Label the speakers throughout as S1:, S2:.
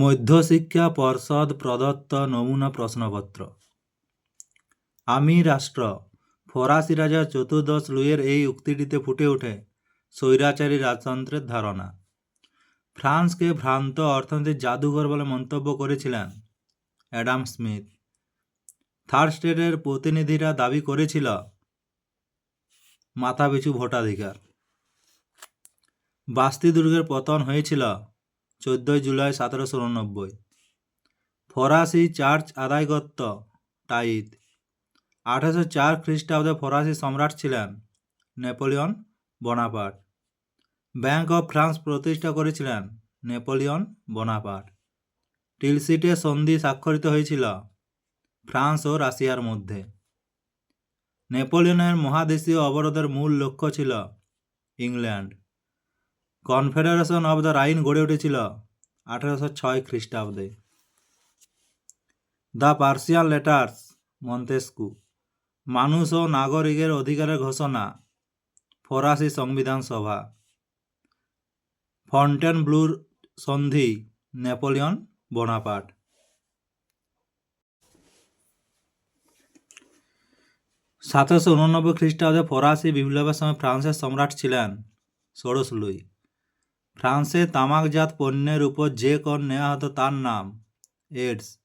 S1: মধ্যশিক্ষা পর্ষদ প্রদত্ত নমুনা প্রশ্নপত্র। আমি রাষ্ট্র, ফরাসি রাজা চতুর্দশ লুইয়ের এই উক্তিটিতে ফুটে ওঠে স্বৈরাচারী রাজতন্ত্রের ধারণা। ফ্রান্সকে ভ্রান্ত অর্থনৈতিক জাদুঘর বলে মন্তব্য করেছিলেন অ্যাডাম স্মিথ। থার্ড স্টেটের প্রতিনিধিরা দাবি করেছিল, মাথাপিছু ভোটাধিকার। বাস্তি দুর্গের পতন হয়েছিল চোদ্দোই জুলাই সতেরোশো উননব্বই। ফরাসি চার্চ আদায় করত টাইদ আঠারোশো চার খ্রিস্টাব্দে ফরাসি সম্রাট ছিলেন Napoleon Bonaparte. Bank of France প্রতিষ্ঠা করেছিলেন নেপোলিয়ন বোনাপার্ট। টিলসিটে সন্ধি স্বাক্ষরিত হয়েছিল ফ্রান্স ও রাশিয়ার মধ্যে। নেপোলিয়নের মহাদেশীয় অবরোধের মূল লক্ষ্য ছিল England. Confederation of the Rhine গড়ে উঠেছিল আঠারোশো ছয় খ্রিস্টাব্দে। The Persian letters, Montesquieu. মানুষ ও নাগরিকের অধিকারের ঘোষণা, ফরাসি সংবিধান সভা। ফন্টেন ব্লুর সন্ধি, নেপোলিয়ন বোনাপার্ট। সতেরোশো উননব্বই খ্রিস্টাব্দে ফরাসি বিপ্লবের সময় ফ্রান্সের সম্রাট ছিলেন ষোড়শ লুই। ফ্রান্সে তামাকজাত পণ্যের উপর যে কর নেওয়া হতো তার নাম এডস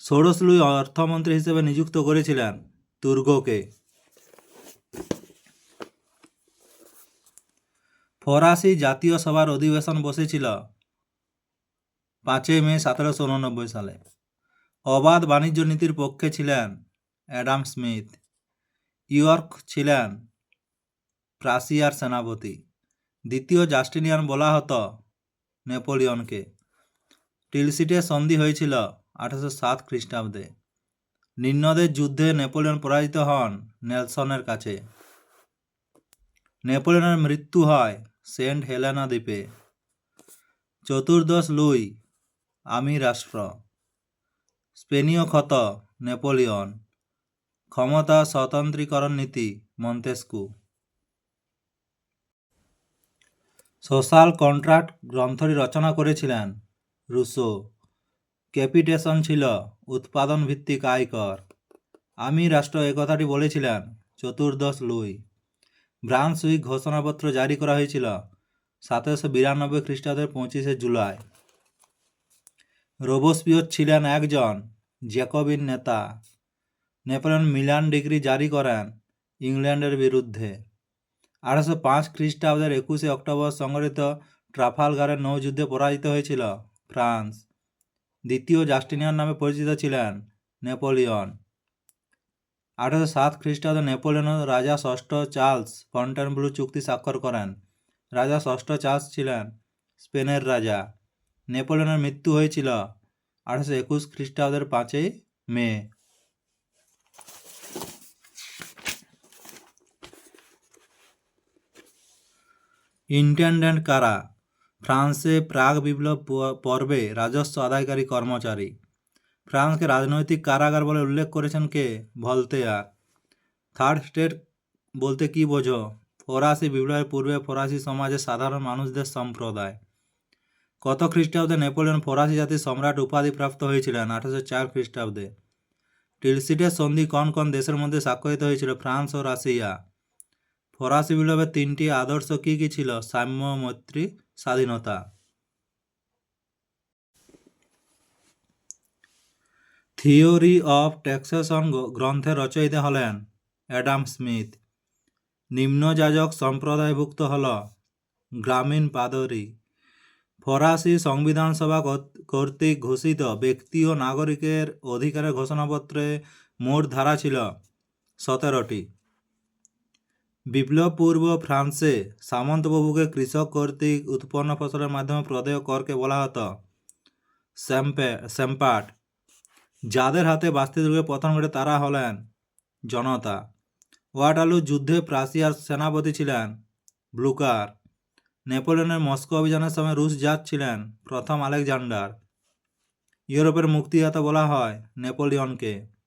S1: ষোড়শ লুই অর্থমন্ত্রী হিসেবে নিযুক্ত করেছিলেন তুর্গকে। ফরাসি জাতীয় সভার অধিবেশন বসেছিল পাঁচই মে সতেরোশো উননব্বই সালে। অবাধ বাণিজ্য নীতির পক্ষে ছিলেন অ্যাডাম স্মিথ। ইয়র্ক ছিলেন প্রাসিয়ার সেনাপতি। দ্বিতীয় জাস্টিনিয়ান বলা হতো নেপোলিয়নকে। টিলসিটে সন্ধি হয়েছিল আঠারোশো সাত খ্রিস্টাব্দে। নিম্নদের যুদ্ধে নেপোলিয়ন পরাজিত হন নেলসনের কাছে। নেপোলিয়নের মৃত্যু হয় সেন্ট হেলেনা দ্বীপে। চতুর্দশ লুই, আমি রাষ্ট্র। স্পেনীয় ক্ষত নেপোলিয়ন। ক্ষমতা স্বতন্ত্রীকরণ নীতি মন্তেস্কু। সোশ্যাল কন্ট্রাক্ট গ্রন্থটি রচনা করেছিলেন রুসো ক্যাপিটেশন ছিল উৎপাদন ভিত্তিক আয়কর। আমি রাষ্ট্র একথাটি বলেছিলেন, চতুর্দশ লুই। ব্রান্সউইক ঘোষণাপত্র জারি করা হয়েছিল সতেরোশো বিরানব্বই খ্রিস্টাব্দের পঁচিশে জুলাই। রোবোস্পিয়র ছিলেন একজন জ্যাকবিন নেতা। নেপোলিয়ন মিলান ডিগ্রি জারি করেন ইংল্যান্ডের বিরুদ্ধে। আঠারোশো পাঁচ খ্রিস্টাব্দের একুশে অক্টোবর সংঘটিত ট্রাফালগারের নৌযুদ্ধে পরাজিত হয়েছিল ফ্রান্স। দ্বিতীয় জাস্টিনিয়ান নামে পরিচিত ছিলেন নেপোলিয়ন। আঠারোশো সাত খ্রিস্টাব্দে নেপোলিয়ন রাজা ষষ্ঠ চার্লস ফন্টেনব্লু চুক্তি স্বাক্ষর করেন। রাজা ষষ্ঠ চার্লস ছিলেন স্পেনের রাজা। নেপোলিয়নের মৃত্যু হয়েছিল আঠারোশো একুশ খ্রিস্টাব্দের পাঁচই মে। ইন্টেন্ডেন্ট কারা? ফ্রান্সে প্রাগ বিপ্লব পর্বে রাজস্ব আদায়কারী কর্মচারী। ফ্রান্সকে রাজনৈতিক কারাগার বলে উল্লেখ করেছেন কে? ভলতেয়ার থার্ড স্টেট বলতে কি বোঝো? ফরাসি বিপ্লবের পূর্বে ফরাসি সমাজে সাধারণ মানুষদের সম্প্রদায়। কত খ্রিস্টাব্দে নেপোলিয়ন ফরাসি জাতির সম্রাট উপাধি প্রাপ্ত হয়েছিলেন? আঠারোশো চার খ্রিস্টাব্দে। টিলসিটের সন্ধি কোন কোন দেশের মধ্যে স্বাক্ষরিত হয়েছিল? ফ্রান্স ও রাশিয়া। ফরাসি বিপ্লবের তিনটি আদর্শ কী কী ছিল? সাম্য, মৈত্রী, স্বাধীনতা। থিওরি অফ ট্যাক্সেশন গ্রন্থের রচয়িতা হলেন অ্যাডাম স্মিথ। নিম্নযাজক সম্প্রদায়ভুক্ত হল গ্রামীণ পাদরি। ফরাসি সংবিধান সভা কর্তৃক ঘোষিত ব্যক্তি ও নাগরিকের অধিকারের ঘোষণাপত্রে মোট ধারা ছিল সতেরোটি। বিপ্লব পূর্ব ফ্রান্সে সামন্তবাবুকে কৃষক কর্তৃক উৎপন্ন ফসলের মাধ্যমে প্রদেয় করকে বলা হতো। স্যাম্পে স্যাম্পাট যাদের হাতে বাস্তি দুর্গে পতন ঘটে তারা হলেন জনতা। ওয়াটালু যুদ্ধে প্রাসিয়ার সেনাপতি ছিলেন ব্লুকার। নেপোলিয়নের মস্কো অভিযানের সময় রুশ জাত ছিলেন প্রথম আলেকজান্ডার। ইউরোপের মুক্তিদাতা বলা হয় নেপোলিয়নকে।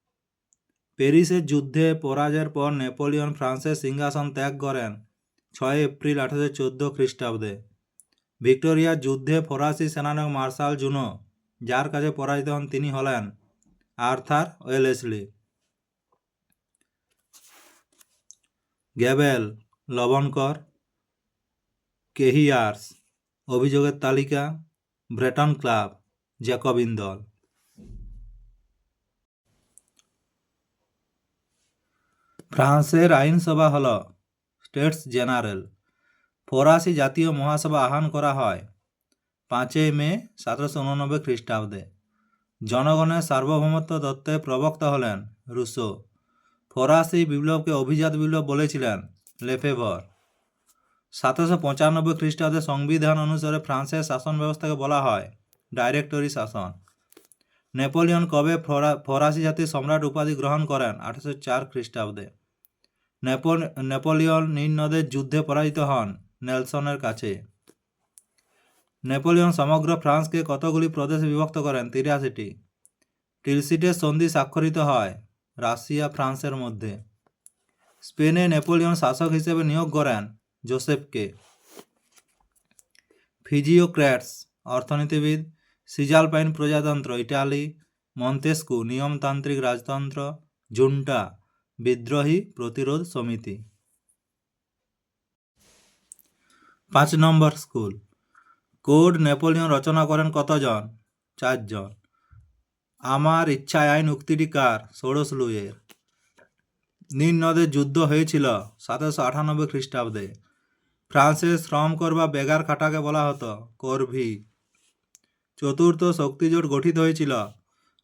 S1: প্যারিসের যুদ্ধে পরাজয়ের পর নেপোলিয়ন ফ্রান্সের সিংহাসন ত্যাগ করেন ছয় এপ্রিল আঠারোশো চোদ্দ খ্রিস্টাব্দে। ভিক্টোরিয়ার যুদ্ধে ফরাসি সেনানায়ক মার্শাল জুনো, যার কাছে পরাজিত হন তিনি হলেন আর্থার ওয়েলেসলি। গ্যাবেল, লবণকর, কেহিয়ার্স, অভিযোগের তালিকা, ব্রেটন ক্লাব জ্যাকবিন দল ফ্রান্সের আইনসভা হল স্টেটস জেনারেল। ফরাসি জাতীয় মহাসভা আহ্বান করা হয় পাঁচই মে সতেরোশো উননব্বই খ্রিস্টাব্দে। জনগণের সার্বভৌমত্ব দত্তের প্রবক্তা হলেন রুশো। ফরাসি বিপ্লবকে অভিজাত বিপ্লব বলেছিলেন লেফেভর। সতেরোশো পঁচানব্বই খ্রিস্টাব্দে সংবিধান অনুসারে ফ্রান্সের শাসন ব্যবস্থাকে বলা হয় ডাইরেক্টরি শাসন। নেপোলিয়ন কবে ফরা- ফরাসি জাতির সম্রাট উপাধি গ্রহণ করেন আঠারোশো চার খ্রিস্টাব্দে? নেপোলিয়ন নীল নদের যুদ্ধে পরাজিত হন নেলসনের কাছে। নেপোলিয়ন সমগ্র ফ্রান্সকে কতগুলি প্রদেশে বিভক্ত করেন? তিরাশিটি। টিলসিটের সন্ধি স্বাক্ষরিত হয় রাশিয়া, ফ্রান্সের মধ্যে। স্পেনে নেপোলিয়ন শাসক হিসেবে নিয়োগ করেন জোসেফকে। ফিজিওক্র্যাটস অর্থনীতিবিদ, সিজালপাইন প্রজাতন্ত্র, ইটালি, মন্তেস্কু, নিয়মতান্ত্রিক রাজতন্ত্র, জুন্টা। বিদ্রোহী প্রতিরোধ সমিতি। পাঁচ নম্বর স্কুল। কোড নেপোলিয়ন রচনা করেন কতজন? চারজন। আমার ইচ্ছায় আইন উক্তিটি কার? ষোড়শ লুইয়ের। নীল যুদ্ধ হয়েছিল সাতাশশো আটানব্বই খ্রিস্টাব্দে। ফ্রান্সে শ্রম কর বা বেগার খাটাকে বলা হতো, করভি। চতুর্থ শক্তিজোট গঠিত হয়েছিল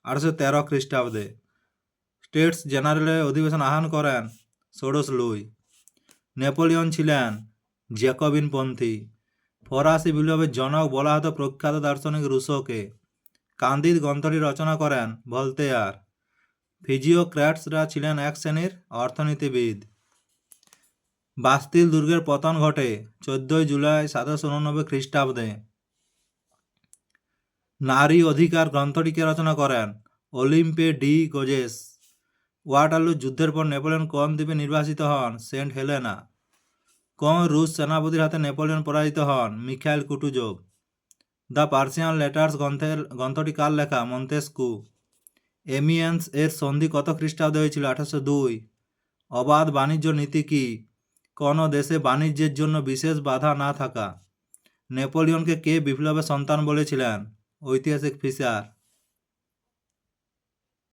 S1: আটশো তেরো খ্রিস্টাব্দে। স্টেটস জেনারেলের অধিবেশন আহ্বান করেন ষোড়শ লুই। নেপোলিয়ন ছিলেন জ্যাকবিনপন্থী ফরাসি বিপ্লবের জনক বলা হতো প্রখ্যাত দার্শনিক রুশোকে কান্দিদ গ্রন্থটি রচনা করেন ভলতেয়ার। ফিজিওক্র্যাটসরা ছিলেন এক শ্রেণির অর্থনীতিবিদ। বাস্তিল দুর্গের পতন ঘটে চোদ্দই জুলাই সাতশো উননব্বই খ্রিস্টাব্দে। নারী অধিকার গ্রন্থটিকে রচনা করেন অলিম্পে ডি গোজেস। ওয়াটারলু যুদ্ধের পর নেপোলিয়ন কোন দ্বীপে নির্বাসিত হন, সেন্ট হেলেনা। কোন রুশ সেনাপতির হাতে নেপোলিয়ন পরাজিত হন, Mikhail Kutuzov the Persian letters গ্রন্থের, গ্রন্থটি কার লেখা? মন্তেস্কু। এমিয়েন্স এর সন্ধি কত খ্রিস্টাব্দে হয়েছিল? আঠারোশো দুই। অবাধ বাণিজ্য নীতি কি? কোনো দেশে বাণিজ্যের জন্য বিশেষ বাধা না থাকা? নেপোলিয়নকে কে বিপ্লবের সন্তান বলেছিলেন? ঐতিহাসিক ফিশার।